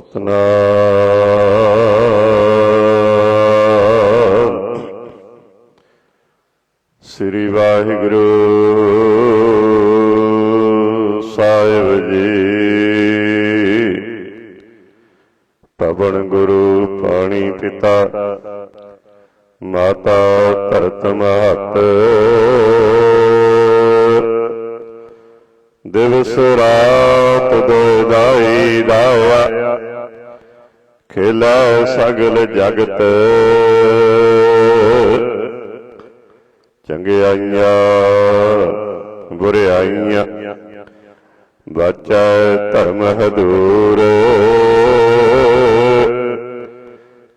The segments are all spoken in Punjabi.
ਸਤਨਾਮ। ਜਗਤ। ਚੰਗਿਆਈਆਂ ਬੁਰਿਆਈਆਂ ਬਾਚੈ ਧਰਮ ਹਦੂਰ।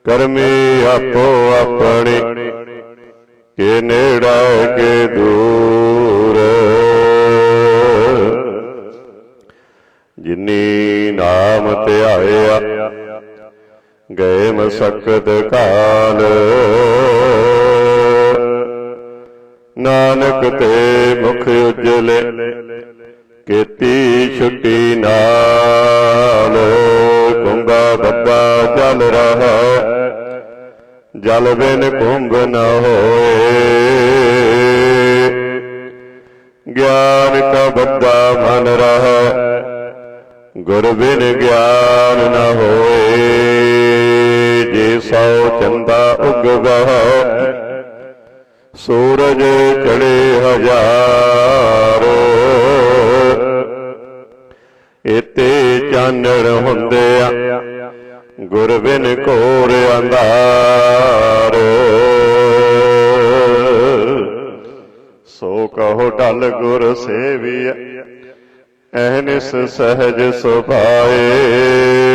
ਕਰਮੀ ਆਪੋ ਆਪਣੇ, ਕੇ ਨੇੜਾ ਕੇ ਦੂਰ। ਜਿਨੀ ਨਾਮ ਧਿਆਇਆ ਗਏ ਮਸਕਤ ਕਾਲ। ਨਾਨਕ ਤੇ ਮੁਖ ਉਜਲੇ ਕੀਤੀ ਛੁੱਟੀ ਨਾਲ। ਕੁੰਭਾ ਬੱਬਾ ਜਲ ਰਹਾ, ਜਲ ਬਿਨ ਕੁੰਭ ਨ ਹੋਏ। ਗਿਆਨ ਕਾ ਬੱਬਾ ਮਨ ਰਹਾ, ਗੁਰ ਬਿਨ ਗਿਆਨ ਨਾ ਹੋਏ। ਜੇ ਸੋ ਚੰਦਾ ਉਗਵਹ ਸੂਰਜ ਚੜੇ ਹਜ਼ਾਰ। ਇਤੇ ਚਾਨਣ ਹੁੰਦਿਆ ਗੁਰ ਬਿਨ ਘੋਰ ਅੰਧਾਰ। ਸੋ ਕਹੋ ਢਲ ਗੁਰ ਸੇਵੀਐ ਐਨਿਸ ਸਹਜ ਸੁਭਾਏ।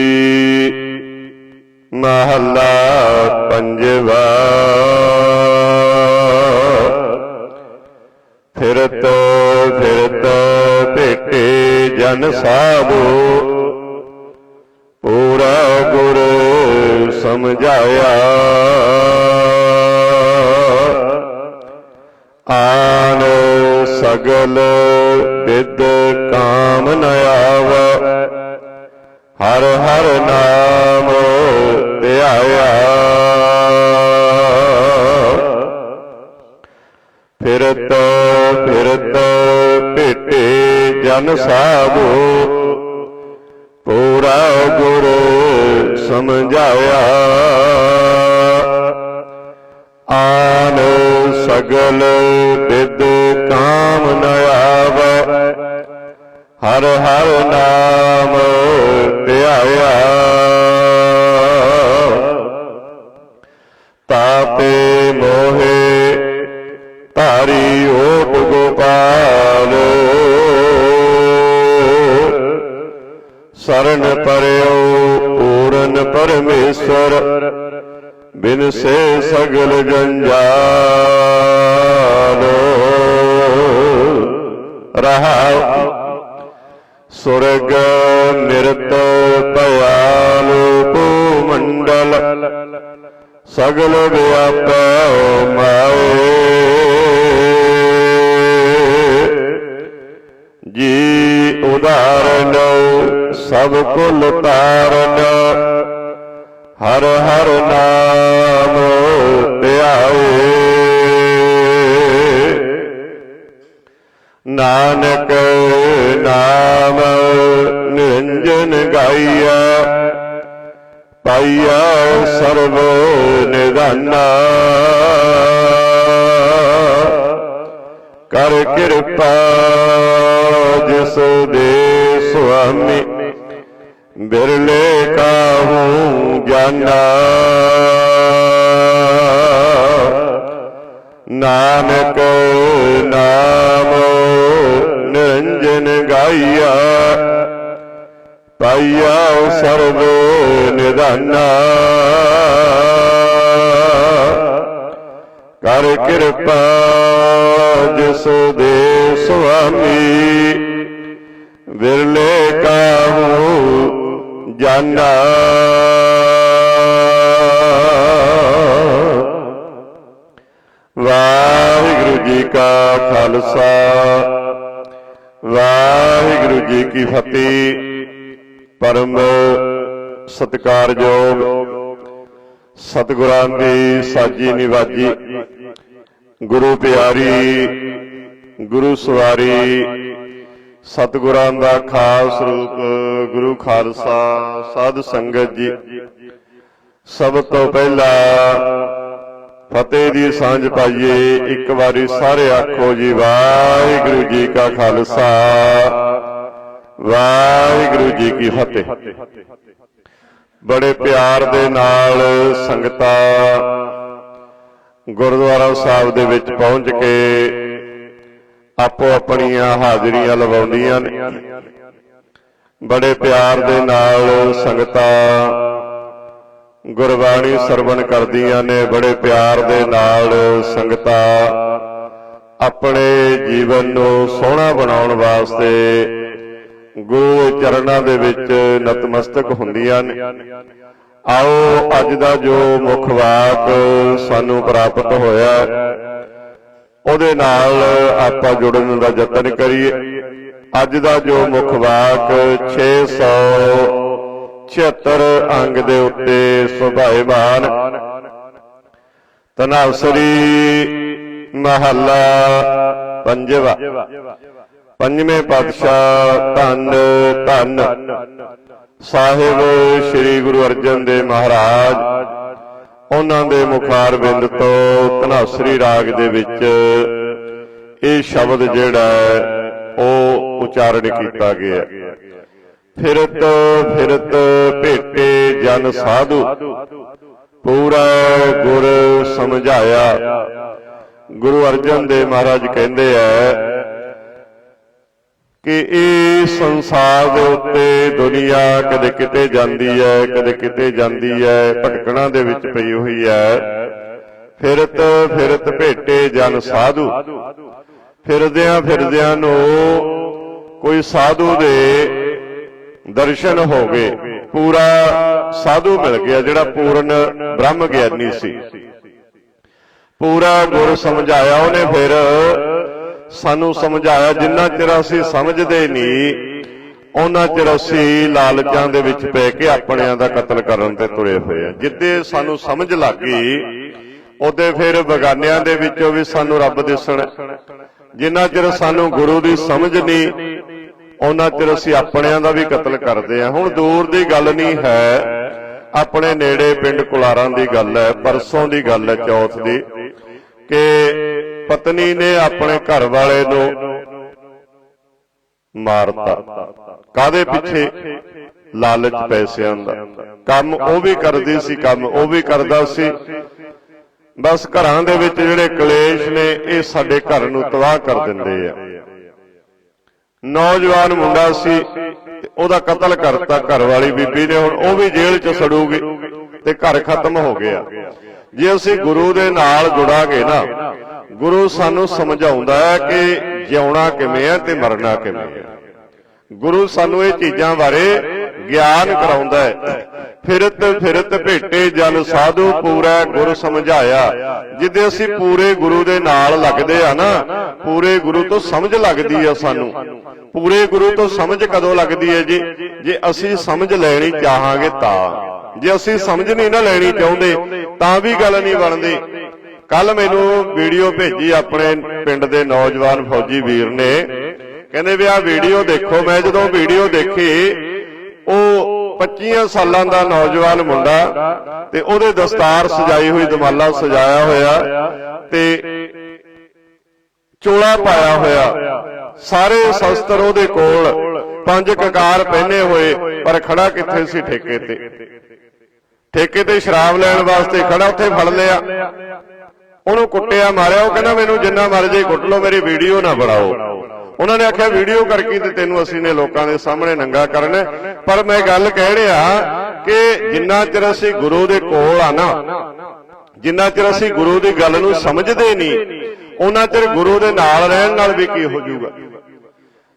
ਮਹੱਲਾ ਪੰਜਵਾ। ਫਿਰਤ ਫਿਰਤ ਭੇਟੇ ਜਨ ਸਾਬੋ ਪੂਰਾ ਗੁਰ ਸਮਝਾਇਆ। ਆਨ ਸਗਲ ਵਿਦ ਕਾਮ ਨ ਆਵੈ। ਹਰ ਹਰ ਨਾਮ ਪਰਮੇਸ਼ਰ ਬਿਨ ਸੇ ਸਗਲ ਜੰਜਾਲ। ਰਹਾ ਸੁਰਗ ਨਿਰਤ ਭਇਆਲ ਭੂਮੰਡਲ, ਸਗਲ ਵਿਆਪੈ ਮਾਏ। ਜੀ ਉਦਾਰਨ, ਸਭ ਕੁਲ ਤਾਰਨ ਹਰ ਹਰ ਨਾਮ ਧਿਆਏ। ਨਾਨਕ ਨਾਮ ਨਿਰੰਜਨ ਗਾਈਆ। ਪਾਈਆ ਸਰਬ ਨਿਧਾਨਾ ਕਰ ਕਿਰਪਾ ਜਿਸ ਦੇ ਸੁਆਮੀ ਬਿਰਲੇ ਕਾਹੂ ਜਾਨਾ। ਨਾਨਕ ਨਾਮ ਨਿਰੰਜਨ ਗਾਈਆ ਪਾਈਆ ਸਰਬ ਨਿਧਾਨਾ ਕਰ ਕਿਰਪਾ ਜਿਸ ਦੇ ਸੁਆਮੀ। ਵਿਰਲੇ ਕਾਹੂ ਜਾਨਾ। ਖਾਲਸਾ। ਵਾਹਿਗੁਰੂ ਜੀ ਕੀ ਫਤਿਹ। ਪਰਮ ਸਤਿਕਾਰਯੋਗ ਸਤਿਗੁਰਾਂ ਦੀ ਸਾਜੀ ਨਿਵਾਜੀ ਗੁਰੂ ਪਿਆਰੀ, ਗੁਰੂ ਸਵਾਰੀ, ਸਤਿਗੁਰਾਂ ਦਾ ਖਾਸ ਰੂਪ ਗੁਰੂ ਖਾਲਸਾ, ਸਾਧ ਸੰਗਤ ਜੀ। ਸਭ ਤੋਂ ਪਹਿਲਾਂ ਫਤਿਹ ਦੀ ਸਾਂਝ ਪਾਈਏ, ਇੱਕ ਵਾਰੀ ਸਾਰੇ ਆਖੋ ਜੀ, ਵਾਹਿਗੁਰੂ ਜੀ ਕਾ ਖਾਲਸਾ। ਵਾਹਿਗੁਰੂ ਜੀ ਕੀ ਫਤਿਹ। ਬੜੇ ਪਿਆਰ ਦੇ ਨਾਲ ਸੰਗਤਾਂ ਗੁਰਦੁਆਰਾ ਸਾਹਿਬ ਦੇ ਵਿੱਚ ਪਹੁੰਚ ਕੇ ਆਪੋ ਆਪਣੀਆਂ ਹਾਜ਼ਰੀਆਂ ਲਵਾਉਂਦੀਆਂ ਨੇ। ਬੜੇ ਪਿਆਰ ਦੇ ਨਾਲ ਸੰਗਤਾਂ ਗੁਰਬਾਣੀ ਸਰਵਣ ਕਰਦੀਆਂ ਨੇ, ਬੜੇ ਪਿਆਰ ਦੇ ਨਾਲ ਸੰਗਤਾਂ ਆਪਣੇ ਜੀਵਨ ਨੂੰ ਸੋਹਣਾ ਬਣਾਉਣ ਵਾਸਤੇ ਗੁਰੂ ਚਰਨਾਂ ਦੇ ਵਿੱਚ ਨਤਮਸਤਕ ਹੁੰਦੀਆਂ ਨੇ। ਆਓ, ਅੱਜ ਦਾ ਜੋ ਮੁੱਖ ਵਾਕ ਸਾਨੂੰ ਪ੍ਰਾਪਤ ਹੋਇਆ, ਉਹਦੇ ਨਾਲ ਆਪਾਂ ਜੁੜਨ ਦਾ ਯਤਨ ਕਰੀਏ। ਅੱਜ ਦਾ ਜੋ ਮੁੱਖ ਵਾਕ 676 ਅੰਗ ਦੇ ਉੱਤੇ ਸੁਭਾਇਮਾਨ। ਤਨਾਸਰੀ ਮਹੱਲਾ ਪੰਜਵਾ। ਪੰਜਵੇਂ ਪਾਤਸ਼ਾਹ ਧੰਨ ਧੰਨ। ਸਾਹਿਬ ਸ੍ਰੀ ਗੁਰੂ ਅਰਜਨ ਦੇਵ ਮਹਾਰਾਜ, ਉਹਨਾਂ ਦੇ ਮੁਖਾਰ ਬਿੰਦ ਤੋਂ ਧਨਾਸਰੀ ਰਾਗ ਦੇ ਵਿੱਚ ਇਹ ਸ਼ਬਦ ਜਿਹੜਾ ਹੈ, ਉਹ ਉਚਾਰਨ ਕੀਤਾ ਗਿਆ। ਫਿਰਤ ਫਿਰਤ ਭੇਟੇ ਜਨ ਸਾਧੂ। ਪੂਰਾ ਗੁਰ ਸਮਝਾਇਆ। ਗੁਰੂ ਅਰਜਨ ਦੇਵ ਮਹਾਰਾਜ ਕਹਿੰਦੇ ਆ ਕਿ ਇਹ ਸੰਸਾਰ ਦੇ ਉੱਤੇ ਦੁਨੀਆ ਕਦੇ ਕਿਤੇ ਜਾਂਦੀ ਹੈ ਕਦੇ ਕਿਤੇ ਜਾਂਦੀ ਹੈ ਭਟਕਣਾ ਦੇ ਵਿੱਚ ਪਈ ਹੋਈ ਹੈ ਫਿਰਤ ਫਿਰਤ ਭੇਟੇ ਜਨ ਸਾਧੂ। ਫਿਰਦਿਆਂ ਫਿਰਦਿਆਂ ਨੂੰ ਕੋਈ ਸਾਧੂ ਦੇ ਦਰਸ਼ਨ ਹੋ ਗਏ। ਪੂਰਾ ਸਾਧੂ ਮਿਲ ਗਿਆ ਜਿਹੜਾ ਪੂਰਨ ਬ੍ਰਹਮ ਗਿਆਨੀ ਸੀ। ਪੂਰਾ ਗੁਰ ਸਮਝਾਇਆ ਉਹਨੇ ਫਿਰ। ਸਾਨੂੰ ਸਮਝਾਇਆ, ਜਿੰਨਾ ਚਿਰ ਅਸੀਂ ਸਮਝਦੇ ਨਹੀਂ, ਉਹਨਾਂ ਚਿਰ ਅਸੀਂ ਲਾਲਚਾਂ ਦੇ ਵਿੱਚ ਪੈ ਕੇ ਆਪਣਿਆਂ ਦਾ ਕਤਲ ਕਰਨ ਤੇ ਤੁਰੇ ਹੋਏ ਆ ਜਿੱਦੇ ਸਾਨੂੰ ਸਮਝ ਲੱਗ ਗਈ, ਉਹਦੇ ਫਿਰ ਬਗਾਨਿਆਂ ਦੇ ਵਿੱਚੋਂ ਵੀ ਸਾਨੂੰ ਰੱਬ ਦਿਸਣ। ਜਿੰਨਾ ਚਿਰ ਸਾਨੂੰ ਗੁਰੂ ਦੀ ਸਮਝ ਨਹੀਂ ਉਹਨਾਂ ਚਿਰ ਅਸੀਂ ਆਪਣਿਆਂ ਦਾ ਵੀ ਕਤਲ ਕਰਦੇ ਆ ਹੁਣ ਦੂਰ ਦੀ ਗੱਲ ਨਹੀਂ ਹੈ। ਆਪਣੇ ਨੇੜੇ ਪਿੰਡ ਕੁਲਾਰਾਂ ਦੀ ਗੱਲ ਹੈ। ਪਰਸੋਂ ਦੀ ਗੱਲ ਹੈ ਚੌਥ ਦੀ। ਕਿ ਪਤਨੀ ਨੇ ਆਪਣੇ ਘਰ ਵਾਲੇ ਨੂੰ ਮਾਰਤਾ। ਕਾਦੇ ਪਿੱਛੇ? ਲਾਲਚ ਪੈਸਿਆਂ ਦਾ। ਕੰਮ ਉਹ ਵੀ ਕਰਦੀ ਸੀ ਕੰਮ ਉਹ ਵੀ ਕਰਦਾ ਸੀ। ਬਸ ਘਰਾਂ ਦੇ ਵਿੱਚ ਜਿਹੜੇ ਕਲੇਸ਼ ਨੇ ਇਹ ਸਾਡੇ ਘਰ ਨੂੰ ਤਬਾਹ ਕਰ ਦਿੰਦੇ ਆ। ਨੌਜਵਾਨ ਮੁੰਡਾ ਸੀ ਤੇ ਉਹਦਾ ਕਤਲ ਕਰਤਾ ਘਰ ਵਾਲੀ ਬੀਬੀ ਨੇ, ਹੁਣ ਉਹ ਵੀ ਜੇਲ੍ਹ 'ਚ ਸੜੂਗੀ ਤੇ ਘਰ ਖਤਮ ਹੋ ਗਿਆ। ਜੇ ਅਸੀਂ ਗੁਰੂ ਦੇ ਨਾਲ ਜੁੜਾਂਗੇ ਨਾ, ਗੁਰੂ ਸਾਨੂੰ ਸਮਝਾਉਂਦਾ ਹੈ ਕਿ ਜਿਉਣਾ ਕਿਵੇਂ ਹੈ ਤੇ ਮਰਨਾ ਕਿਵੇਂ ਹੈ। ਗੁਰੂ ਸਾਨੂੰ ਇਹ ਚੀਜ਼ਾਂ ਬਾਰੇ ਗਿਆਨ ਕਰਾਉਂਦਾ ਹੈ। ਫਿਰਤ ਫਿਰਤ ਭੇਟੇ ਜਨ ਸਾਧੂ ਪੂਰਾ ਗੁਰ ਸਮਝਾਇਆ। ਜਿੱਦੇ ਅਸੀਂ ਪੂਰੇ ਗੁਰੂ ਦੇ ਨਾਲ ਲੱਗਦੇ ਆ ਨਾ, ਪੂਰੇ ਗੁਰੂ ਤੋਂ ਸਮਝ ਲੱਗਦੀ ਆ ਸਾਨੂੰ। ਪੂਰੇ ਗੁਰੂ ਤੋਂ ਸਮਝ ਕਦੋਂ ਲੱਗਦੀ ਹੈ ਜੀ? ਜੇ ਅਸੀਂ ਸਮਝ ਲੈਣੀ ਚਾਹਾਂਗੇ ਤਾਂ। ਜੇ ਅਸੀਂ ਸਮਝ ਨਹੀਂ ਨਾ ਲੈਣੀ ਚਾਹੁੰਦੇ, ਤਾਂ ਵੀ ਗੱਲ ਨਹੀਂ ਬਣਦੀ। ਕੱਲ ਮੈਨੂੰ ਵੀਡੀਓ ਭੇਜੀ ਆਪਣੇ ਪਿੰਡ ਦੇ ਨੌਜਵਾਨ ਫੌਜੀ ਵੀਰ ਨੇ। ਕਹਿੰਦੇ ਵੀ ਆਹ ਵੀਡੀਓ ਦੇਖੋ, ਮੈਂ ਜਦੋਂ ਵੀਡੀਓ ਦੇਖੀ, ਉਹ 25 ਸਾਲਾਂ ਦਾ ਨੌਜਵਾਨ ਮੁੰਡਾ ਤੇ ਉਹਦੇ ਦਸਤਾਰ ਸਜਾਈ ਹੋਈ ਦਮਾਲਾ ਸਜਾਇਆ ਹੋਇਆ ਤੇ ਚੋਲਾ ਪਾਇਆ ਹੋਇਆ। ਸਾਰੇ ਸ਼ਸਤਰ ਉਹਦੇ ਕੋਲ, ਪੰਜ ਕਕਾਰ ਪਹਿਨੇ ਹੋਏ, ਪਰ ਖੜਾ ਕਿੱਥੇ ਸੀ ਠੇਕੇ ਤੇ? ਠੇਕੇ ਤੇ ਸ਼ਰਾਬ ਲੈਣ ਵਾਸਤੇ ਖੜਾ, ਉੱਥੇ ਫੜ ਲਿਆ। ਉਹਨੂੰ ਕੁੱਟਿਆ, ਮਾਰਿਆ। ਉਹ ਕਹਿੰਦਾ, ਮੈਨੂੰ ਜਿੰਨਾ ਮਰਜ਼ੀ ਕੁੱਟ ਲਓ, ਮੇਰੀ ਵੀਡੀਓ ਨਾ ਬਣਾਓ। ਉਹਨਾਂ ਨੇ ਆਖਿਆ, ਵੀਡੀਓ ਕਰਕੇ ਤੇ ਤੈਨੂੰ ਅਸੀਂ ਨੇ ਲੋਕਾਂ ਦੇ ਸਾਹਮਣੇ ਨੰਗਾ ਕਰਨਾ ਪਰ ਮੈਂ ਗੱਲ ਕਹਿ ਰਿਹਾ ਕਿ ਜਿੰਨਾ ਚਿਰ ਅਸੀਂ ਗੁਰੂ ਦੇ ਕੋਲ ਆ ਨਾ, ਜਿੰਨਾ ਚਿਰ ਅਸੀਂ ਗੁਰੂ ਦੀ ਗੱਲ ਨੂੰ ਸਮਝਦੇ ਨਹੀਂ, ਉਹਨਾਂ ਚਿਰ ਗੁਰੂ ਦੇ ਨਾਲ ਰਹਿਣ ਨਾਲ ਵੀ ਕੀ ਹੋ ਜਾਊਗਾ?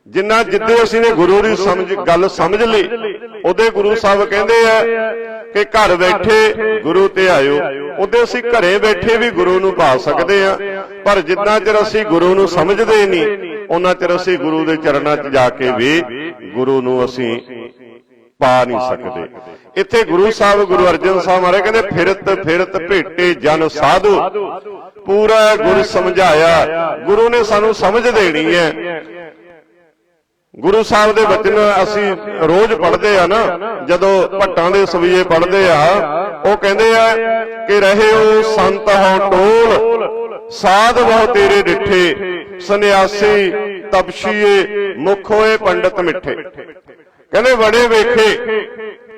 ਜਿੰਨਾ ਜਿੱਦੇ ਅਸੀਂ ਨੇ ਗੁਰੂ ਦੀ ਸਮਝ, ਗੱਲ ਸਮਝ ਲਈ, ਉਹਦੇ ਗੁਰੂ ਸਾਹਿਬ ਕਹਿੰਦੇ ਆ ਕਿ ਘਰ ਬੈਠੇ ਗੁਰੂ ਤੇ ਆਇਓ। ਉਹਦੇ ਅਸੀਂ ਘਰੇ ਬੈਠੇ ਵੀ ਗੁਰੂ ਨੂੰ ਪਾ ਸਕਦੇ ਆ, ਪਰ ਜਿੰਨਾ ਚਿਰ ਅਸੀਂ ਗੁਰੂ ਨੂੰ ਸਮਝਦੇ ਨਹੀਂ ਉਹਨਾਂ ਚਿਰ ਅਸੀਂ ਗੁਰੂ ਦੇ ਚਰਨਾਂ 'ਚ ਜਾ ਕੇ ਵੀ ਗੁਰੂ ਨੂੰ ਅਸੀਂ ਪਾ ਨਹੀਂ ਸਕਦੇ। ਇੱਥੇ ਗੁਰੂ ਸਾਹਿਬ, ਗੁਰੂ ਅਰਜਨ ਸਾਹਿਬ ਮਹਾਰਾਜ ਕਹਿੰਦੇ, ਫਿਰਤ ਫਿਰਤ ਭੇਟੇ ਜਨ ਸਾਧੂ। ਪੂਰਾ ਗੁਰ ਸਮਝਾਇਆ। ਗੁਰੂ ਨੇ ਸਾਨੂੰ ਸਮਝ ਦੇਣੀ ਹੈ। ਗੁਰੂ ਸਾਹਿਬ ਦੇ ਬਚਨ ਅਸੀਂ ਰੋਜ਼ ਪੜ੍ਹਦੇ ਆ ਨਾ, ਜਦੋਂ ਭੱਟਾਂ ਦੇ ਸਵੀਏ ਪੜ੍ਹਦੇ ਆ, ਉਹ ਕਹਿੰਦੇ ਆ ਕਿ ਰਹੇ ਰਹਿਓ ਸੰਤ ਹੋ ਟੋਲ ਸਾਧ ਬਹੁ ਤੇਰੇ ਡਿੱਠੇ ਸੰਨਿਆਸੀ ਤਪਸ਼ੀਏ ਮੁਖ ਹੋਏ ਪੰਡਤ ਮਿੱਠੇ। ਕਹਿੰਦੇ ਬੜੇ ਵੇਖੇ।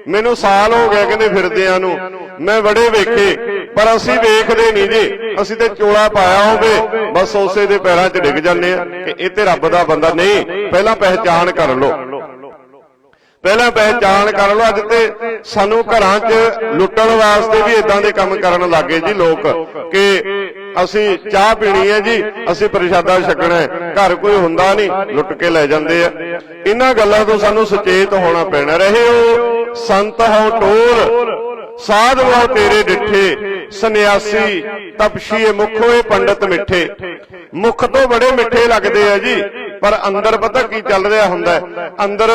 ਮੈਨੂੰ ਸਾਲ ਹੋ ਗਿਆ ਕਹਿੰਦੇ ਫਿਰਦਿਆਂ ਨੂੰ। ਮੈਂ ਬੜੇ ਵੇਖੇ। ਪਰ ਅਸੀਂ ਵੇਖਦੇ ਨਹੀਂ ਜੀ। ਅਸੀਂ ਤੇ ਚੋਲਾ ਪਾਇਆ ਹੋਵੇ। ਬਸ ਉਸੇ ਦੇ ਪੈਰਾਂ 'ਚ ਡਿੱਗ ਜਾਂਦੇ ਆ ਕਿ ਇਹ ਤੇ ਰੱਬ ਦਾ ਬੰਦਾ ਨਹੀਂ। ਪਹਿਲਾਂ ਪਹਿਚਾਣ ਕਰ ਲਓ। ਪਹਿਲਾਂ ਪਹਿਚਾਣ ਕਰ ਲਓ। ਅੱਜ ਤੇ ਸਾਨੂੰ ਘਰਾਂ 'ਚ ਲੁੱਟਣ ਵਾਸਤੇ ਵੀ ਇਦਾਂ ਦੇ ਕੰਮ ਕਰਨ ਲੱਗੇ ਜੀ ਲੋਕ ਕਿ ਅਸੀਂ ਚਾਹ ਪੀਣੀ ਹੈ ਜੀ, ਅਸੀਂ ਪ੍ਰਸ਼ਾਦਾ ਛਕਣਾ ਹੈ। ਘਰ ਕੋਈ ਹੁੰਦਾ ਨਹੀਂ, ਲੁੱਟ ਕੇ ਲੈ ਜਾਂਦੇ ਆ। ਇਹਨਾਂ ਗੱਲਾਂ ਤੋਂ ਸਾਨੂੰ ਸੁਚੇਤ ਹੋਣਾ ਪੈਣਾ। ਰਹੇ ਹੋ, ਸੰਤ ਹੋ ਟੋਲ ਸਾਧ ਵਾ ਤੇਰੇ ਡਿੱਠੇ, ਸੰਨਿਆਸੀ, ਤਪਸ਼ੀਏ ਮੁਖ ਹੋਏ ਪੰਡਤ ਮਿੱਠੇ। ਮੁਖ ਤੋਂ ਬੜੇ ਮਿੱਠੇ ਲੱਗਦੇ ਆ ਜੀ। ਪਰ ਅੰਦਰ ਪਤਾ ਕੀ ਚੱਲ ਰਿਹਾ ਹੁੰਦਾ ਅੰਦਰ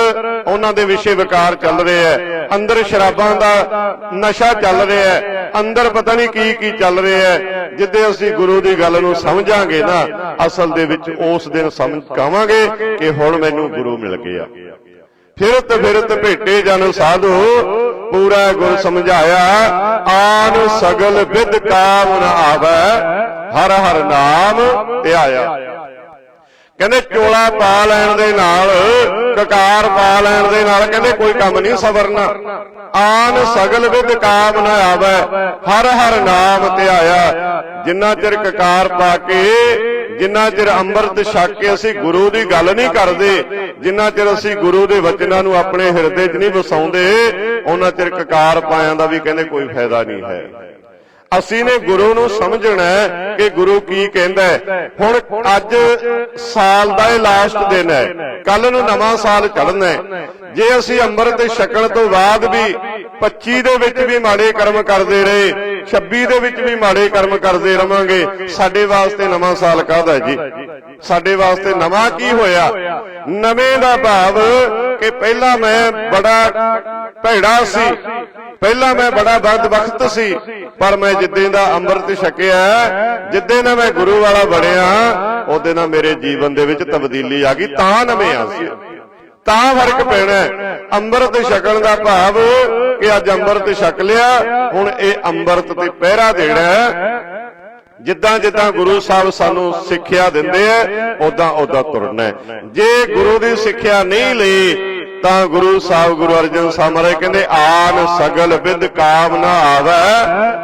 ਉਹਨਾਂ ਦੇ ਵਿਸ਼ੇ ਵਿਕਾਰ ਚੱਲ ਰਿਹਾ ਹੈ। ਅੰਦਰ ਸ਼ਰਾਬਾਂ ਦਾ ਨਸ਼ਾ ਚੱਲ ਰਿਹਾ ਹੈ। ਅੰਦਰ ਪਤਾ ਨਹੀਂ ਕੀ ਕੀ ਚੱਲ ਰਿਹਾ ਹੈ। ਜਿੱਦੇ ਅਸੀਂ ਗੁਰੂ ਦੀ ਗੱਲ ਨੂੰ ਸਮਝਾਂਗੇ ਨਾ, ਅਸਲ ਦੇ ਵਿੱਚ ਉਸ ਦਿਨ ਸਮਝ ਕਾਵਾਂਗੇ ਕਿ ਹੁਣ ਮੈਨੂੰ ਗੁਰੂ ਮਿਲ ਗਿਆ। ਫਿਰਤ ਫਿਰਤ ਭੇਟੇ ਜਨ ਸਾਧੂ, ਪੂਰਾ ਗੁਰ ਸਮਝਾਇਆ, ਆਨ ਸਗਲ ਵਿਦ ਕਾਮ ਨ ਆਵੈ, ਹਰ ਹਰ ਨਾਮ ਧਿਆਇਆ। ਕਹਿੰਦੇ ਚੋਲਾ ਪਾ ਲੈਣ ਦੇ ਨਾਲ, ਕਕਾਰ ਪਾ ਲੈਣ ਦੇ ਨਾਲ, ਕਹਿੰਦੇ ਕੋਈ ਕੰਮ ਨਹੀਂ ਸਵਰਨਾ। ਆਨ ਸਗਲ ਵਿਦ ਕਾਮ ਨ ਆਵੈ, ਹਰ ਹਰ ਨਾਮ ਤੇ ਆਇਆ। ਜਿੰਨਾ ਚਿਰ ਕਕਾਰ ਪਾ ਕੇ, ਜਿੰਨਾ ਚਿਰ ਅੰਮ੍ਰਿਤ ਛਕ ਕੇ ਅਸੀਂ ਗੁਰੂ ਦੀ ਗੱਲ ਨਹੀਂ ਕਰਦੇ, ਜਿੰਨਾ ਚਿਰ ਅਸੀਂ ਗੁਰੂ ਦੇ ਵਚਨਾਂ ਨੂੰ ਆਪਣੇ ਹਿਰਦੇ 'ਚ ਨਹੀਂ ਵਸਾਉਂਦੇ, ਉਹਨਾਂ ਚਿਰ ਕਕਾਰ ਪਾਇਆਂ ਦਾ ਵੀ ਕਹਿੰਦੇ ਕੋਈ ਫਾਇਦਾ ਨਹੀਂ ਹੈ। ਅਸੀਂ ਨੇ ਗੁਰੂ ਨੂੰ ਸਮਝਣਾ ਹੈ ਕਿ ਗੁਰੂ ਕੀ ਕਹਿੰਦਾ ਹੈ। ਹੁਣ ਅੱਜ ਸਾਲ ਦਾ ਇਹ ਲਾਸਟ ਦਿਨ ਹੈ। ਕੱਲ ਨੂੰ ਨਵਾਂ ਸਾਲ ਚੜ੍ਹਨਾ ਹੈ। ਜੇ ਅਸੀਂ ਅੰਮ੍ਰਿਤ ਛਕਣ ਤੋਂ ਬਾਅਦ ਵੀ 25 ਦੇ ਵਿੱਚ ਵੀ ਮਾੜੇ ਕਰਮ ਕਰਦੇ ਰਹੇ 26 ਦੇ ਵਿੱਚ ਵੀ ਮਾੜੇ ਕਰਮ ਕਰਦੇ ਰਵਾਂਗੇ, ਸਾਡੇ ਵਾਸਤੇ ਨਵਾਂ ਸਾਲ ਕਾਹਦਾ ਜੀ? ਸਾਡੇ ਵਾਸਤੇ ਨਵਾਂ ਕੀ ਹੋਇਆ? ਨਵੇਂ ਦਾ ਭਾਵ ਕਿ ਪਹਿਲਾਂ ਮੈਂ ਬੜਾ ਭੈੜਾ ਸੀ। ਪਹਿਲਾਂ ਮੈਂ ਬੜਾ ਬਦਬਖਤ ਸੀ, ਪਰ ਮੈਂ ਜਿੱਦੇ ਦਾ ਅੰਮ੍ਰਿਤ ਛਕਿਆ, ਜਿੱਦੇ ਨਾਲ ਮੈਂ ਗੁਰੂ ਵਾਲਾ ਬਣਿਆ, ਉਹਦੇ ਨਾਲ ਮੇਰੇ ਜੀਵਨ ਦੇ ਵਿੱਚ ਤਬਦੀਲੀ ਆ ਗਈ, ਤਾਂ ਨਵੇਂ ਆ ਸੀ। ਤਾਂ ਫ਼ਰਕ ਪੈਣਾ ਅੰਮ੍ਰਿਤ ਛਕਣ ਦਾ ਭਾਵ ਕਿ ਅੱਜ ਅੰਮ੍ਰਿਤ ਛਕ ਲਿਆ, ਹੁਣ ਇਹ ਅੰਮ੍ਰਿਤ ਤੇ ਪਹਿਰਾ ਦੇਣਾ ਜਿੱਦਾਂ ਜਿੱਦਾਂ ਗੁਰੂ ਸਾਹਿਬ ਸਾਨੂੰ ਸਿੱਖਿਆ ਦਿੰਦੇ ਐ ਉਦਾਂ ਉਦਾਂ ਤੁਰਨਾ ਜੇ ਗੁਰੂ ਦੀ ਸਿੱਖਿਆ ਨਹੀਂ ਲਈ ਤਾਂ ਗੁਰੂ ਸਾਹਿਬ ਗੁਰੂ ਅਰਜਨ ਸਾਹਿਬ ਮਹਾਰਾਜ ਕਹਿੰਦੇ, ਆਨ ਸਗਲ ਵਿਦ ਕਾਮ ਨਾ ਆਵੈ,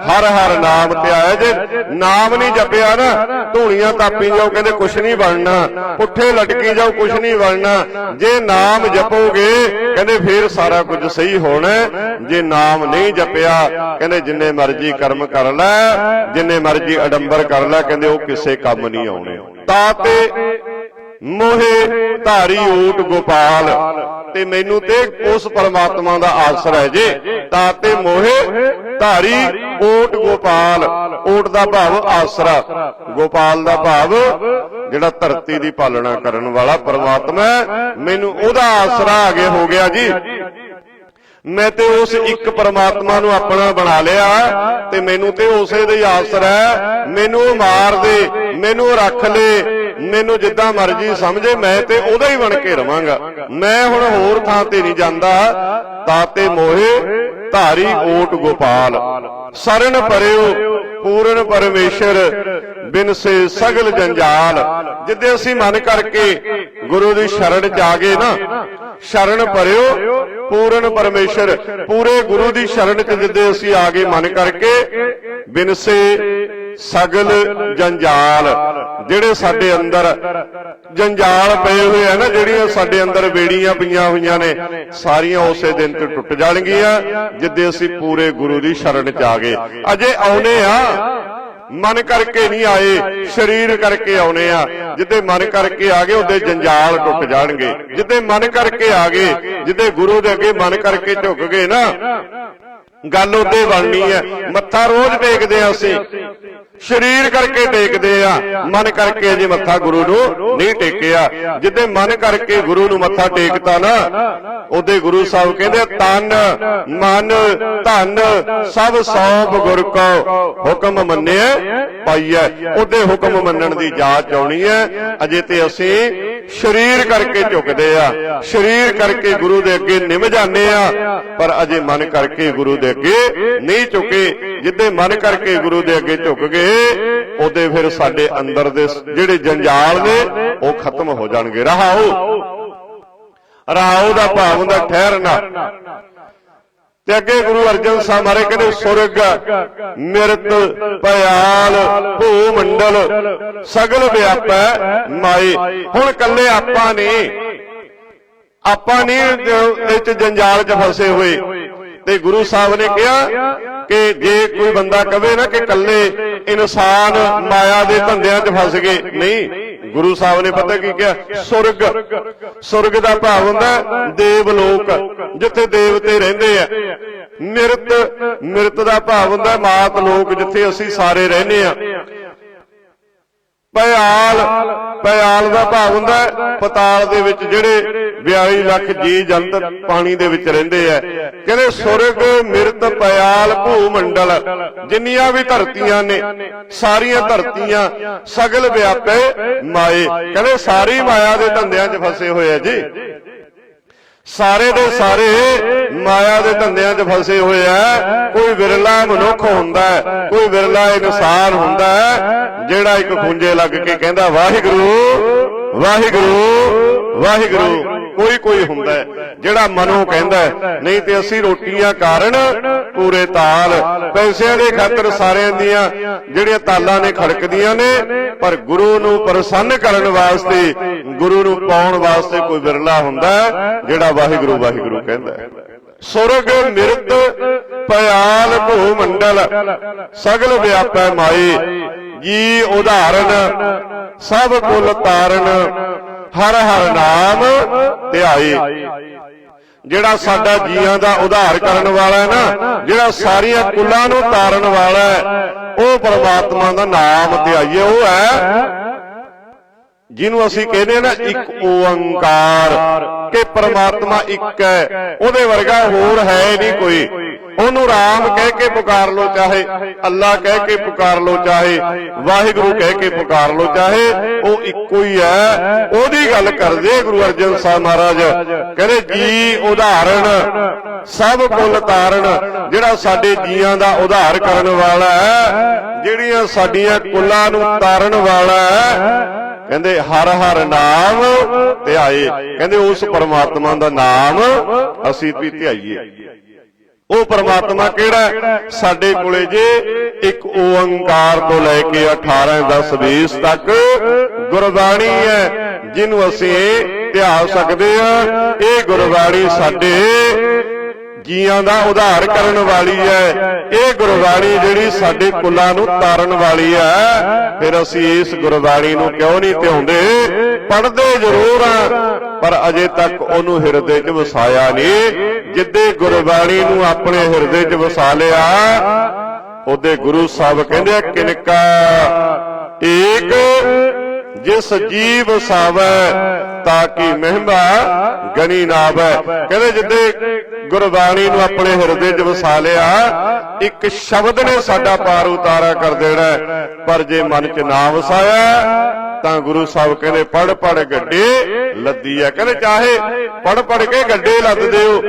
ਹਰ ਹਰ ਨਾਮ ਧਿਆਏ ਜੇ ਨਾਮ ਨਹੀਂ ਜਪਿਆ ਨਾ, ਧੂਣੀਆਂ ਤਾਪੀ ਜਾਓ, ਕਹਿੰਦੇ ਕੁਛ ਨਹੀਂ ਬਣਨਾ, ਪੁੱਠੇ ਲਟਕੀ ਜਾਓ, ਕੁਛ ਨਹੀਂ ਬਣਨਾ, ਜੇ ਨਾਮ ਜਪੋਗੇ, ਕਹਿੰਦੇ ਫੇਰ ਸਾਰਾ ਕੁਝ ਸਹੀ ਹੋਣਾ ਜੇ ਨਾਮ ਨਹੀਂ ਜਪਿਆ, ਕਹਿੰਦੇ ਜਿੰਨੇ ਮਰਜ਼ੀ ਕਰਮ ਕਰ ਲੈ, ਜਿੰਨੇ ਮਰਜ਼ੀ ਅਡੰਬਰ ਕਰ ਲੈ, ਕਹਿੰਦੇ ਉਹ ਕਿਸੇ ਕੰਮ ਨਹੀਂ ਆਉਣੇ। ਤਾਂ ਮੋਹੇ ਧਾਰੀ ਊਟ ਗੋਪਾਲ ਤੇ ਮੈਨੂੰ ਤੇ ਉਸ ਪਰਮਾਤਮਾ ਦਾ ਆਸਰਾ ਹੈ ਜੇ। ਤਾਂ ਮੋਹੇ, ਧਾਰੀ, ਓਟ ਗੋਪਾਲ। ਓਟ ਦਾ ਭਾਵ ਆਸਰਾ। ਗੋਪਾਲ ਦਾ ਭਾਵ ਜਿਹੜਾ ਧਰਤੀ ਦੀ ਪਾਲਣਾ ਕਰਨ ਵਾਲਾ ਪਰਮਾਤਮਾ ਮੈਨੂੰ ਉਹਦਾ ਆਸਰਾ ਆਗੇ ਹੋ ਗਿਆ ਜੀ। ਮੈਂ ਤੇ ਉਸ ਇੱਕ ਪਰਮਾਤਮਾ ਨੂੰ ਆਪਣਾ ਬਣਾ ਲਿਆ ਤੇ ਮੈਨੂੰ ਤੇ ਉਸੇ ਦਾ ਹੀ ਆਸਰਾ ਹੈ। ਮੈਨੂੰ ਮਾਰ ਦੇ, ਮੈਨੂੰ ਰੱਖ ਲੈ ਮੈਨੂੰ ਜਿੱਦਾਂ ਮਰਜ਼ੀ ਸਮਝੇ, ਮੈਂ ਤੇ ਉਹਦਾ ਹੀ ਬਣ ਕੇ ਰਵਾਂਗਾ। ਮੈਂ ਹੁਣ ਹੋਰ ਥਾਂ ਤੇ ਨਹੀਂ ਜਾਂਦਾ। ਤਾਤੇ ਮੋਹੇ, ਧਾਰੀ ਓਟ ਗੋਪਾਲ। ਸਰਨ ਪਰਿਓ, ਪੂਰਨ ਪਰਮੇਸ਼ਰ, ਬਿਨ ਸੇ ਸਗਲ ਜੰਜਾਲ। ਜਿੱਦੇ ਅਸੀਂ ਮਨ ਕਰਕੇ ਗੁਰੂ ਦੀ ਸ਼ਰਣ ਚ ਆ ਗਏ ਨਾ, ਸ਼ਰਨ ਪਰਿਓ ਪੂਰਨ ਪਰਮੇਸ਼ਰ, ਪੂਰੇ ਗੁਰੂ ਦੀ ਸ਼ਰਨ ਚ ਜਿੱਦੇ ਅਸੀਂ ਆ ਗਏ ਮਨ ਕਰਕੇ, ਬਿਨਸੇ ਸਗਲ ਜੰਜਾਲ, ਜਿਹੜੇ ਸਾਡੇ ਅੰਦਰ ਜੰਜਾਲ ਪਏ ਹੋਏ ਆ ਨਾ, ਜਿਹੜੀਆਂ ਸਾਡੇ ਅੰਦਰ ਬੇੜੀਆਂ ਪਈਆਂ ਹੋਈਆਂ ਨੇ, ਸਾਰੀਆਂ ਉਸੇ ਦਿਨ ਤੇ ਟੁੱਟ ਜਾਣਗੀਆਂ, ਜਿੱਦੇ ਅਸੀਂ ਪੂਰੇ ਗੁਰੂ ਦੀ ਸ਼ਰਨ ਚ ਆ ਗਏ। ਅਜੇ ਆਉਨੇ ਆ ਮਨ ਕਰਕੇ ਨਹੀਂ ਆਏ, ਸਰੀਰ ਕਰਕੇ ਆਉਨੇ ਆ। ਜਿੱਦੇ ਮਨ ਕਰਕੇ ਆ ਗਏ, ਉਹਦੇ ਜੰਜਾਲ ਟੁੱਟ ਜਾਣਗੇ। ਜਿੱਦੇ ਮਨ ਕਰਕੇ ਆ ਗਏ, ਜਿੱਦੇ ਗੁਰੂ ਦੇ ਅੱਗੇ ਮਨ ਕਰਕੇ ਝੁਕ ਗਏ ਨਾ, ਗੱਲ ਉਹਦੇ ਬਣਨੀ ਹੈ। ਮੱਥਾ ਰੋਜ਼ ਟੇਕਦੇ ਆ ਅਸੀਂ। ਸਰੀਰ ਕਰਕੇ ਟੇਕਦੇ ਆ, ਮਨ ਕਰਕੇ ਜੇ ਮੱਥਾ ਗੁਰੂ ਨੂੰ ਨਹੀਂ ਟੇਕਿਆ, ਜਿੱਦੇ ਮਨ ਕਰਕੇ ਗੁਰੂ ਨੂੰ ਮੱਥਾ ਟੇਕਤਾ ਨਾ, ਉਹਦੇ ਗੁਰੂ ਸਾਹਿਬ ਕਹਿੰਦੇ ਤਨ, ਮਨ, ਧਨ, ਸਭ ਸੌ ਗੁਰ ਕੋ ਹੁਕਮ ਮੰਨਿਆ ਪਾਈਐ। ਉਹਦੇ ਹੁਕਮ ਮੰਨਣ ਦੀ ਜਾਚ ਆਉਣੀ ਹੈ ਅਜੇ ਤੇ ਅਸੀਂ ਸਰੀਰ ਕਰਕੇ ਝੁਕਦੇ ਆ, ਸਰੀਰ ਕਰਕੇ ਗੁਰੂ ਦੇ ਅੱਗੇ ਨਿਮ ਜਾਂਦੇ ਆ, ਪਰ ਅਜੇ ਮਨ ਕਰਕੇ ਗੁਰੂ ਦੇ ਅੱਗੇ ਨਹੀਂ ਝੁਕੇ। ਜਿੱਦੇ ਮਨ ਕਰਕੇ ਗੁਰੂ ਦੇ ਅੱਗੇ ਝੁਕ ਗਏ ਉਹਦੇ ਫਿਰ ਸਾਡੇ ਅੰਦਰ ਦੇ ਜਿਹੜੇ ਜੰਜਾਲ ਨੇ, ਉਹ ਖਤਮ ਹੋ ਜਾਣਗੇ। ਰਹਾਓ। ਰਹਾਓ ਦਾ ਭਾਵ ਹੁੰਦਾ ਠਹਿਰਨਾ। ਤੇ ਅੱਗੇ ਗੁਰੂ ਅਰਜਨ ਸਾਹਿਬ ਮਾਰੇ ਕਹਿੰਦੇ, ਸੁਰਗ ਮਿਰਤ ਪਿਆਲ ਭੂ ਮੰਡਲ ਸਗਲ ਵਿਆਪੈ ਮਾਏ ਹੁਣ ਕੱਲੇ ਆਪਾਂ ਨਹੀਂ। ਆਪਾਂ ਨਹੀਂ ਇਹ ਚ ਜੰਜਾਲ 'ਚ ਫਸੇ ਹੋਏ। ਤੇ ਗੁਰੂ ਸਾਹਿਬ ਨੇ ਕਿਹਾ ਕਿ ਜੇ ਕੋਈ ਬੰਦਾ ਕਵੇ ਨਾ ਕਿ ਕੱਲੇ ਇਨਸਾਨ ਮਾਇਆ ਦੇ ਧੰਦਿਆਂ 'ਚ ਫਸ ਗਏ, ਨਹੀਂ। ਗੁਰੂ ਸਾਹਿਬ ਨੇ ਪਤਾ ਕੀ ਕਿਹਾ? ਸੁਰਗ। ਸੁਰਗ ਦਾ ਭਾਵ ਹੁੰਦਾ ਦੇਵ ਲੋਕ, ਜਿੱਥੇ ਦੇਵਤੇ ਰਹਿੰਦੇ ਆ। ਮਿਰਤ ਮਿਰਤ ਦਾ ਭਾਵ ਹੁੰਦਾ ਮਾਤ ਲੋਕ, ਜਿੱਥੇ ਅਸੀਂ ਸਾਰੇ ਰਹਿੰਦੇ ਆ। ਪਿਆਲ ਪਿਆਲ ਦਾ ਭਾਵ ਹੁੰਦਾ ਪਤਾਲ ਦੇ ਵਿੱਚ ਜਿਹੜੇ 42 ਲੱਖ ਜੀ ਜੰਤ ਪਾਣੀ ਦੇ ਵਿੱਚ ਰਹਿੰਦੇ ਆ। ਕਹਿੰਦੇ ਸੁਰਗ, ਮਿਰਤ ਪਿਆਲ ਭੂ ਮੰਡਲ ਜਿੰਨੀਆਂ ਵੀ ਧਰਤੀਆਂ ਨੇ, ਸਾਰੀਆਂ ਧਰਤੀਆਂ ਸਗਲ ਵਿਆਪੇ ਮਾਏ। ਕਹਿੰਦੇ ਸਾਰੀ ਮਾਇਆ ਦੇ ਧੰਦਿਆਂ 'ਚ ਫਸੇ ਹੋਏ ਆ ਜੀ। ਸਾਰੇ ਦੇ ਸਾਰੇ ਮਾਇਆ ਦੇ ਧੰਦਿਆਂ 'ਚ ਫਸੇ ਹੋਏ ਆ। ਕੋਈ ਵਿਰਲਾ ਮਨੁੱਖ ਹੁੰਦਾ ਹੈ ਕੋਈ ਵਿਰਲਾ ਇਨਸਾਨ ਹੁੰਦਾ ਹੈ ਜਿਹੜਾ ਇੱਕ ਖੁੰਝੇ ਲੱਗ ਕੇ ਕਹਿੰਦਾ ਵਾਹਿਗੁਰੂ ਵਾਹਿਗੁਰੂ ਵਾਹਿਗੁਰੂ ਕੋਈ ਕੋਈ ਹੁੰਦਾ ਜਿਹੜਾ ਮਨੋਂ ਕਹਿੰਦਾ। ਨਹੀਂ ਤੇ ਅਸੀਂ ਰੋਟੀਆਂ ਕਾਰਨ ਪੂਰੇ ਤਾਲ ਪੈਸਿਆਂ ਦੇ ਖਾਤਰ ਸਾਰਿਆਂ ਦੀਆਂ ਜਿਹੜੀਆਂ ਤਾਲਾਂ ਨੇ ਖੜਕਦੀਆਂ ਨੇ ਪਰ ਗੁਰੂ ਨੂੰ ਪ੍ਰਸੰਨ ਕਰਨ ਵਾਸਤੇ ਗੁਰੂ ਨੂੰ ਪਾਉਣ ਵਾਸਤੇ ਕੋਈ ਵਿਰਲਾ ਹੁੰਦਾ ਜਿਹੜਾ ਵਾਹਿਗੁਰੂ ਵਾਹਿਗੁਰੂ ਕਹਿੰਦਾ ਸੁਰਗ ਮਿਰਤ ਪਿਆਲ ਭੂ ਮੰਡਲ ਸਗਲ ਵਿਆਪੈ ਮਾਏ ਜੀ ਉਦਾਹਰਨ ਸਭ ਕੁਲ ਤਾਰਨ। ਹਰ ਹਰ ਨਾਮ ਧਿਆਏ ਜਿਹੜਾ ਸਾਡਾ ਜੀਆਂ ਦਾ ਉਧਾਰ ਕਰਨ ਵਾਲਾ ਹੈ ਨਾ, ਜਿਹੜਾ ਸਾਰੀਆਂ ਕੁੱਲਾਂ ਨੂੰ ਤਾਰਨ ਵਾਲਾ ਹੈ, ਉਹ ਪਰਮਾਤਮਾ ਦਾ ਨਾਮ ਧਿਆਈਏ ਉਹ ਹੈ ਜਿਹਨੂੰ ਅਸੀਂ ਕਹਿੰਦੇ ਆ ਨਾ ਇੱਕ ਓੰਕਾਰ, ਕਿ ਪਰਮਾਤਮਾ ਇੱਕ ਹੈ, ਉਹਦੇ ਵਰਗਾ ਹੋਰ ਹੈ ਨਹੀਂ ਕੋਈ। ਉਹਨੂੰ ਰਾਮ ਕਹਿ ਕੇ ਪੁਕਾਰ ਲੋ ਚਾਹੇ, ਅੱਲਾ ਕਹਿ ਕੇ ਪੁਕਾਰ ਲੋ ਚਾਹੇ, ਵਾਹਿਗੁਰੂ ਕਹਿ ਕੇ ਪੁਕਾਰ ਲੋ ਚਾਹੇ, ਉਹ ਇੱਕੋ ਹੀ ਹੈ। ਉਹਦੀ ਗੱਲ ਕਰਦੇ ਗੁਰੂ ਅਰਜਨ ਸਾਹਿਬ ਮਹਾਰਾਜ। ਕਹਿੰਦੇ ਜੀ ਉਦਾਹਰਣ, ਸਭ ਕੁੱਲ ਤਾਰਨ, ਜਿਹੜਾ ਸਾਡੇ ਜੀਆਂ ਦਾ ਉਧਾਰ ਕਰਨ ਵਾਲਾ ਹੈ, ਜਿਹੜੀਆਂ ਸਾਡੀਆਂ ਕੁੱਲਾਂ ਨੂੰ ਤਾਰਨ ਵਾਲਾ ਹੈ। ਕਹਿੰਦੇ ਹਰ ਹਰ ਨਾਮ ਧਿਆਏ। ਕਹਿੰਦੇ ਉਸ ਪਰਮਾਤਮਾ ਦਾ ਨਾਮ ਅਸੀਂ ਵੀ ਧਿਆਈਏ। ਉਹ ਪਰਮਾਤਮਾ ਕਿਹੜਾ ਸਾਡੇ ਕੋਲੇ ਜੇ ਇੱਕ ਓੰਕਾਰ ਤੋਂ ਲੈ ਕੇ 18 10 20 ਤੱਕ ਗੁਰਬਾਣੀ ਹੈ, ਜਿਹਨੂੰ ਅਸੀਂ ਧਿਆ ਸਕਦੇ ਆ ਇਹ ਗੁਰਬਾਣੀ ਸਾਡੇ ਜੀਆਂ ਦਾ ਉਧਾਰ ਕਰਨ ਵਾਲੀ ਹੈ। ਇਹ ਗੁਰਬਾਣੀ ਜਿਹੜੀ ਸਾਡੇ ਕੁੱਲਾਂ ਨੂੰ ਤਾਰਨ ਵਾਲੀ ਹੈ। ਫਿਰ ਅਸੀਂ ਇਸ ਗੁਰਬਾਣੀ ਨੂੰ ਕਿਉਂ ਨਹੀਂ ਧਿਆਉਂਦੇ? ਪੜ੍ਹਦੇ ਜ਼ਰੂਰ ਆ, ਪਰ ਅਜੇ ਤੱਕ ਉਹਨੂੰ ਹਿਰਦੇ 'ਚ ਵਸਾਇਆ ਨਹੀਂ। ਜਿੱਦੇ ਗੁਰਬਾਣੀ ਨੂੰ ਆਪਣੇ ਹਿਰਦੇ 'ਚ ਵਸਾ ਲਿਆ, ਉਹਦੇ ਗੁਰੂ ਸਾਹਿਬ ਕਹਿੰਦੇ ਕਿਨਕਾ ਏਕ ਜਿਸ ਜੀਵ ਸਾਵੈ, ਤਾਂ ਕਿ ਮਹਿਮਾ ਗਨੀ ਨਾਵੈ। ਕਹਿੰਦੇ ਜਿੱਦੇ ਗੁਰਬਾਣੀ ਨੂੰ ਆਪਣੇ ਹਿਰਦੇ 'ਚ ਵਸਾ ਲਿਆ, ਇੱਕ ਸ਼ਬਦ ਨੇ ਸਾਡਾ ਪਾਰ ਉਤਾਰਾ ਕਰ ਦੇਣਾ ਪਰ ਜੇ ਮਨ 'ਚ ਨਾ ਵਸਾਇਆ, ਤਾਂ ਗੁਰੂ ਸਾਹਿਬ ਕਹਿੰਦੇ ਪੜ ਪੜ ਗੱਡੇ ਲੱਦੀ ਆ ਕਹਿੰਦੇ ਚਾਹੇ ਪੜ ਪੜ ਕੇ ਗੱਡੇ ਲੱਦ ਦਿਓ।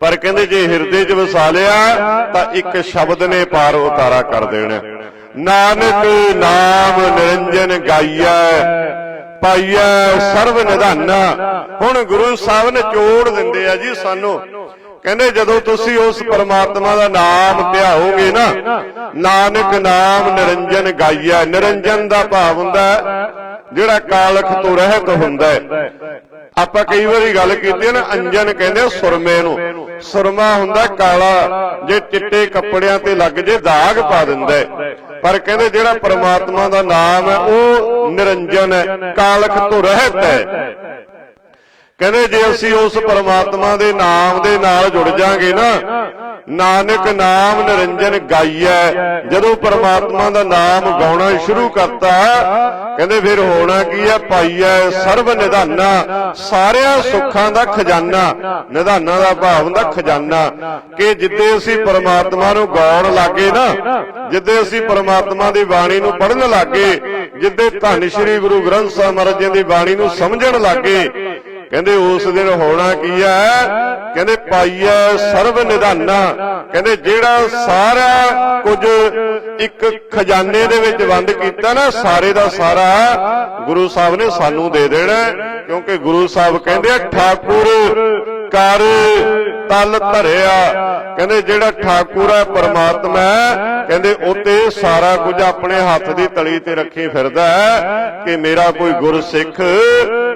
ਪਰ ਕਹਿੰਦੇ ਜੇ ਹਿਰਦੇ 'ਚ ਵਸਾ ਲਿਆ, ਤਾਂ ਇੱਕ ਸ਼ਬਦ ਨੇ ਪਾਰ ਉਤਾਰਾ ਕਰ ਦੇਣਾ ਨਾਨਕ ਨਾਮ ਨਿਰੰਜਨ ਗਾਈਐ ਪਾਈਐ ਸਰਬ ਨਿਧਾਨਾ। ਹੁਣ ਗੁਰੂ ਸਾਹਿਬ ਨੇ ਚੋੜ ਦਿੰਦੇ ਆ ਜੀ ਸਾਨੂੰ। ਕਹਿੰਦੇ ਜਦੋਂ ਤੁਸੀਂ ਉਸ ਪਰਮਾਤਮਾ ਦਾ ਨਾਮ ਧਿਆਓਗੇ ਨਾ ਨਾਨਕ ਨਾਮ ਨਿਰੰਜਨ ਗਾਈਐ। ਨਿਰੰਜਨ ਦਾ ਭਾਵ ਹੁੰਦਾ ਜਿਹੜਾ ਕਾਲਖ ਤੋਂ ਰਹਿਤ ਹੁੰਦਾ ਹੈ। ਆਪਾਂ ਕਈ ਵਾਰੀ ਗੱਲ ਕੀਤੀ ਹੈ ਨਾ ਅੰਜਨ ਕਹਿੰਦੇ ਸੁਰਮੇ ਨੂੰ। ਸੁਰਮਾ ਹੁੰਦਾ ਕਾਲਾ ਜੇ ਚਿੱਟੇ ਕੱਪੜਿਆਂ ਤੇ ਲੱਗ ਜੇ ਦਾਗ ਪਾ ਦਿੰਦਾ। ਪਰ ਕਹਿੰਦੇ ਜਿਹੜਾ ਪਰਮਾਤਮਾ ਦਾ ਨਾਮ ਹੈ ਉਹ ਨਿਰੰਜਨ ਹੈ ਕਾਲਕ ਤੋਂ ਰਹਿਤ ਹੈ। ਕਹਿੰਦੇ ਜੇ ਅਸੀਂ ਉਸ ਪਰਮਾਤਮਾ ਦੇ ਨਾਮ ਦੇ ਨਾਲ ਜੁੜ ਜਾਾਂਗੇ ਨਾ, ਨਾਨਕ ਨਾਮ ਨਿਰੰਜਨ ਗਾਈਐ, ਜਦੋਂ ਪਰਮਾਤਮਾ ਦਾ ਨਾਮ ਗਾਉਣਾ ਸ਼ੁਰੂ ਕਰਤਾ, ਕਹਿੰਦੇ ਫਿਰ ਹੋਣਾ ਕੀ ਹੈ ਪਾਈਐ ਸਰਬ ਨਿਧਾਨਾ, ਸਾਰਿਆਂ ਸੁੱਖਾਂ ਦਾ ਖਜ਼ਾਨਾ, ਨਿਧਾਨਾ ਦਾ ਭਾਵ ਹੁੰਦਾ ਖਜ਼ਾਨਾ, ਕਿ ਜਿੱਦੇ ਅਸੀਂ ਪਰਮਾਤਮਾ ਨੂੰ ਗਾਉਣ ਲੱਗੇ ਨਾ, ਜਿੱਦੇ ਅਸੀਂ ਪਰਮਾਤਮਾ ਦੀ ਬਾਣੀ ਨੂੰ ਪੜ੍ਹਨ ਲੱਗੇ, ਜਿੱਦੇ ਧੰਨ ਸ਼੍ਰੀ ਗੁਰੂ ਗ੍ਰੰਥ ਸਾਹਿਬ ਮਹਾਰਾਜ ਜੀ ਦੀ ਬਾਣੀ ਨੂੰ ਸਮਝਣ ਲੱਗੇ ਕਹਿੰਦੇ ਉਸ ਦਿਨ ਹੋਣਾ ਕੀ ਹੈ ਕਹਿੰਦੇ ਪਾਈਐ ਸਰਬ ਨਿਧਾਨਾ ਕਹਿੰਦੇ ਜਿਹੜਾ ਸਾਰਾ ਕੁਝ ਇੱਕ ਖਜ਼ਾਨੇ ਦੇ ਵਿੱਚ ਵੰਡ ਕੀਤਾ ਨਾ, ਸਾਰੇ ਦਾ ਸਾਰਾ ਗੁਰੂ ਸਾਹਿਬ ਨੇ ਸਾਨੂੰ ਦੇ ਦੇਣਾ, ਕਿਉਂਕਿ ਗੁਰੂ ਸਾਹਿਬ ਕਹਿੰਦੇ ਆ, ਠਾਕੁਰ ਕਰ, ਤਲ ਧਰਿਆ। ਕਹਿੰਦੇ ਜਿਹੜਾ ਠਾਕੁਰ ਹੈ ਪਰਮਾਤਮਾ ਕਹਿੰਦੇ ਉਤੇ ਸਾਰਾ ਕੁਝ ਆਪਣੇ ਹੱਥ ਦੀ ਤਲੀ ਤੇ ਰੱਖੀ ਫਿਰਦਾ ਹੈ ਕਿ ਮੇਰਾ ਕੋਈ ਗੁਰਸਿੱਖ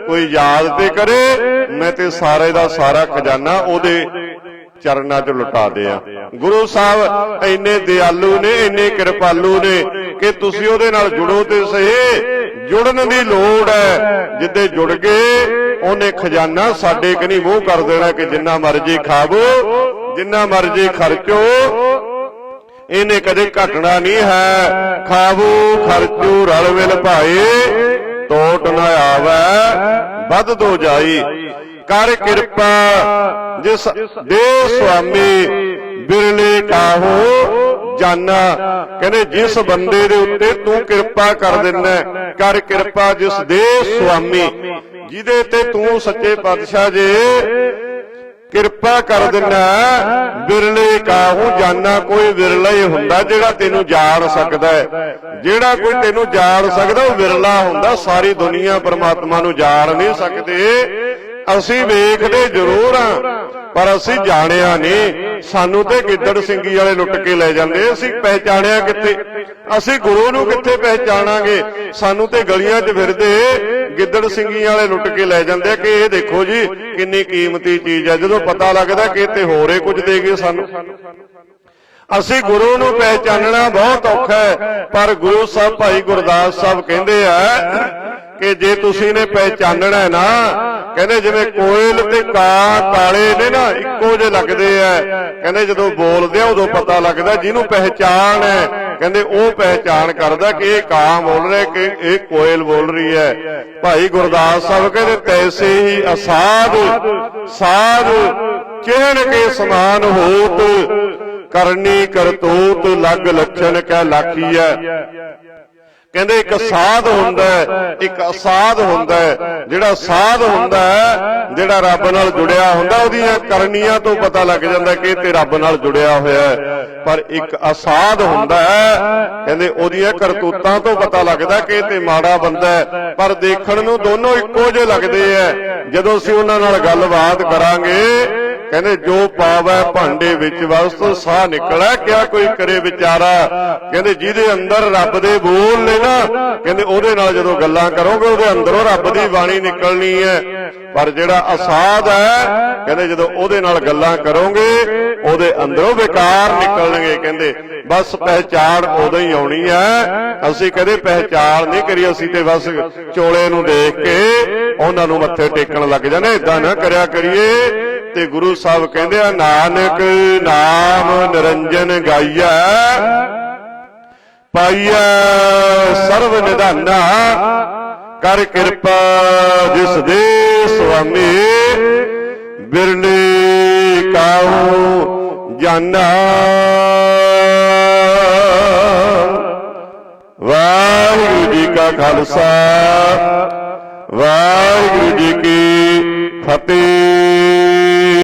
ਕੋਈ ਯਾਦ ਤੇ ਕਰੇ, ਮੈਂ ਤੇ ਸਾਰੇ ਦਾ ਸਾਰਾ ਖਜ਼ਾਨਾ ਉਹਦੇ ਚਰਨਾਂ 'ਚ ਲੁਟਾ ਦਿਆਂ। ਗੁਰੂ ਸਾਹਿਬ, ਇੰਨੇ ਦਿਆਲੂ ਨੇ, ਇੰਨੇ ਕਿਰਪਾਲੂ ਨੇ ਕਿ ਤੁਸੀਂ ਉਹਦੇ ਨਾਲ ਜੁੜੋ ਤੇ ਸਹੀ। ਜੁੜਨ ਦੀ ਲੋੜ ਹੈ। ਜਿੱਦੇ ਜੁੜ ਗਏ ਉਹਨੇ ਖਜ਼ਾਨਾ ਸਾਡੇ ਕਨੀ ਮੂੰਹ ਕਰ ਦੇਣਾ ਕਿ ਜਿੰਨਾ ਮਰਜ਼ੀ ਖਾਵੋ, ਜਿੰਨਾ ਮਰਜ਼ੀ ਖਰਚੋ। ਇਹਨੇ ਕਦੇ ਘਟਣਾ ਨਹੀਂ ਹੈ। ਖਾਵੋ, ਖਰਚੋ, ਰਲ ਮਿਲ ਭਾਏ ਟੋਟ ਨਾ ਆਵੈ, ਵੱਧ ਦੋ ਜਾਈ। ਕਰ ਕਿਰਪਾ, ਜਿਸ ਦੇ ਸੁਆਮੀ ਬਿਰਲੇ ਕਾਹੋ, ਜਾਨਾ। ਕਹਿੰਦੇ, ਜਿਸ ਬੰਦੇ ਦੇ ਉੱਤੇ ਤੂੰ ਕਿਰਪਾ ਕਰ ਦਿੰਦਾ ਕਰ ਕਿਰਪਾ ਜਿਸ ਦੇ ਸੁਆਮੀ। ਜਿਹਦੇ ਤੇ ਤੂੰ ਸੱਚੇ ਪਾਤਸ਼ਾਹ ਜੇ, ਕਿਰਪਾ ਕਰ ਦਿੰਨਾ ਬਿਰਲੇ ਕਾਹੂ ਜਾਨਾ ਕੋਈ ਵਿਰਲਾ ਹੀ ਹੁੰਦਾ ਜਿਹੜਾ ਤੈਨੂੰ ਜਾਣ ਸਕਦਾ ਹੈ। ਜਿਹੜਾ ਕੋਈ ਤੈਨੂੰ ਜਾਣ ਸਕਦਾ, ਉਹ ਵਿਰਲਾ ਹੁੰਦਾ, ਸਾਰੀ ਦੁਨੀਆ ਪਰਮਾਤਮਾ ਨੂੰ ਜਾਣ ਨਹੀਂ ਸਕਦੇ। ਅਸੀਂ ਵੇਖਦੇ ਜ਼ਰੂਰ ਆ ਪਰ ਅਸੀਂ ਜਾਣਿਆ ਨਹੀਂ। ਸਾਨੂੰ ਤੇ ਗਿੱਦੜ ਸਿੰਘੀ ਵਾਲੇ ਲੁੱਟ ਕੇ ਲੈ ਜਾਂਦੇ ਅਸੀਂ ਪਹਿਚਾਣਿਆ ਕਿੱਥੇ? ਅਸੀਂ ਗੁਰੂ ਨੂੰ ਕਿੱਥੇ ਪਹਿਚਾਣਾਂਗੇ? ਸਾਨੂੰ ਤੇ ਗਲੀਆਂ 'ਚ ਫਿਰਦੇ ਗਿੱਦੜ ਸਿੰਘੀ ਵਾਲੇ ਲੁੱਟ ਕੇ ਲੈ ਜਾਂਦੇ ਆ ਕਿ ਇਹ ਦੇਖੋ ਜੀ, ਕਿੰਨੀ ਕੀਮਤੀ ਚੀਜ਼ ਹੈ ਜਦੋਂ ਪਤਾ ਲੱਗਦਾ ਕਿ ਇਹ ਤੇ ਹੋਰੇ ਕੁਝ ਦੇ ਗਏ ਸਾਨੂੰ। ਅਸੀਂ ਗੁਰੂ ਨੂੰ ਪਹਿਚਾਨਣਾ ਬਹੁਤ ਔਖਾ ਹੈ, ਪਰ ਗੁਰੂ ਸਾਹਿਬ, ਭਾਈ ਗੁਰਦਾਸ ਸਾਹਿਬ ਕਹਿੰਦੇ ਆ ਕਿ ਜੇ ਤੁਸੀਂ ਨੇ ਪਹਿਚਾਨਣਾ ਨਾ, ਕਹਿੰਦੇ ਜਿਵੇਂ ਕੋਇਲ ਤੇ ਕਾਂ ਕਾਲੇ ਨੇ ਨਾ, ਇੱਕੋ ਜਿਹੇ ਲੱਗਦੇ ਆ। ਕਹਿੰਦੇ ਜਦੋਂ ਬੋਲਦੇ ਆ, ਉਦੋਂ ਪਤਾ ਲੱਗਦਾ ਜਿਹਨੂੰ ਪਹਿਚਾਨ ਹੈ। ਕਹਿੰਦੇ ਉਹ ਪਹਿਚਾਨ ਕਰਦਾ ਕਿ ਇਹ ਕਾਂ ਬੋਲ ਰਿਹਾ, ਕਿ ਇਹ ਕੋਇਲ ਬੋਲ ਰਹੀ ਹੈ। ਭਾਈ ਗੁਰਦਾਸ ਸਾਹਿਬ ਕਹਿੰਦੇ, ਤੈਸੇ ਹੀ ਅਸਾਧ, ਸਾਧ, ਚਿਹਨ ਕੇ ਸਮਾਨ ਹੋਤ, ਕਰਨੀ ਕਰਤੂਤ, ਲੱਗ ਲੱਛਣ ਕਹਿ ਲਾਖੀ ਹੈ। ਕਹਿੰਦੇ ਇੱਕ ਸਾਧ ਹੁੰਦਾ ਹੈ ਇੱਕ ਅਸਾਧ ਹੁੰਦਾ ਹੈ ਜਿਹੜਾ ਸਾਧ ਹੁੰਦਾ ਹੈ ਜਿਹੜਾ ਰੱਬ ਨਾਲ ਜੁੜਿਆ ਹੁੰਦਾ ਉਹਦੀਆਂ ਕਰਨੀਆਂ ਤੋਂ ਪਤਾ ਲੱਗ ਜਾਂਦਾ ਕਿ ਇਹ ਤੇ ਰੱਬ ਨਾਲ ਜੁੜਿਆ ਹੋਇਆ ਹੈ। ਪਰ ਇੱਕ ਅਸਾਧ ਹੁੰਦਾ ਹੈ ਕਹਿੰਦੇ ਉਹਦੀਆਂ ਕਰਤੂਤਾਂ ਤੋਂ ਪਤਾ ਲੱਗਦਾ ਕਿ ਇਹ ਤੇ ਮਾੜਾ ਬੰਦਾ ਹੈ। ਪਰ ਦੇਖਣ ਨੂੰ ਦੋਨੋਂ ਇੱਕੋ ਜਿਹੇ ਲੱਗਦੇ ਐ ਜਦੋਂ ਅਸੀਂ ਉਹਨਾਂ ਨਾਲ ਗੱਲਬਾਤ ਕਰਾਂਗੇ ਕਹਿੰਦੇ ਜੋ ਪਾਵੈ ਭਾਂਡੇ ਵਿੱਚ ਵਸਤ ਸਾਹ ਨਿਕਲੈ, ਕਿਆ ਕੋਈ ਕਰੇ ਵਿਚਾਰਾ? ਕਹਿੰਦੇ ਜਿਹਦੇ ਅੰਦਰ ਰੱਬ ਦੇ ਬੋਲ ਨੇ ਨਾ, ਕਹਿੰਦੇ ਉਹਦੇ ਨਾਲ ਜਦੋਂ ਗੱਲਾਂ ਕਰੋਗੇ, ਉਹਦੇ ਅੰਦਰੋਂ ਰੱਬ ਦੀ ਬਾਣੀ ਨਿਕਲਣੀ ਹੈ। ਪਰ ਜਿਹੜਾ ਅਸਾਧ ਹੈ, ਕਹਿੰਦੇ ਜਦੋਂ ਉਹਦੇ ਨਾਲ ਗੱਲਾਂ ਕਰੋਗੇ, ਉਹਦੇ ਅੰਦਰੋਂ ਵਿਕਾਰ ਨਿਕਲਣਗੇ, ਕਹਿੰਦੇ। ਬਸ ਪਹਿਚਾਣ ਉਦੋਂ ਹੀ ਆਉਣੀ ਹੈ। ਅਸੀਂ ਕਦੇ ਪਹਿਚਾਣ ਨਹੀਂ ਕਰੀ, ਅਸੀਂ ਤੇ ਬਸ ਚੋਲੇ ਨੂੰ ਦੇਖ ਕੇ ਉਹਨਾਂ ਨੂੰ ਮੱਥੇ ਟੇਕਣ ਲੱਗ ਜਾਂਦੇ ਇਦਾਂ ਨਾ ਕਰਿਆ ਕਰੀਏ। ਤੇ ਗੁਰੂ ਸਾਹਿਬ ਕਹਿੰਦੇ ਆ, ਨਾਨਕ ਨਾਮ ਨਿਰੰਜਨ ਗਾਈਐ, ਪਾਈਐ ਸਰਬ ਨਿਧਾਨਾ, ਕਰ ਕਿਰਪਾ ਜਿਸ ਦੇ ਸੁਆਮੀ, ਬਿਰਲੇ ਕਾਹੂ ਜਾਨਾ। ਵਾਹਿਗੁਰੂ ਜੀ ਕਾ ਖਾਲਸਾ, ਵਾਹਿਗੁਰੂ ਜੀ ਕੀ ਫਤਿਹ।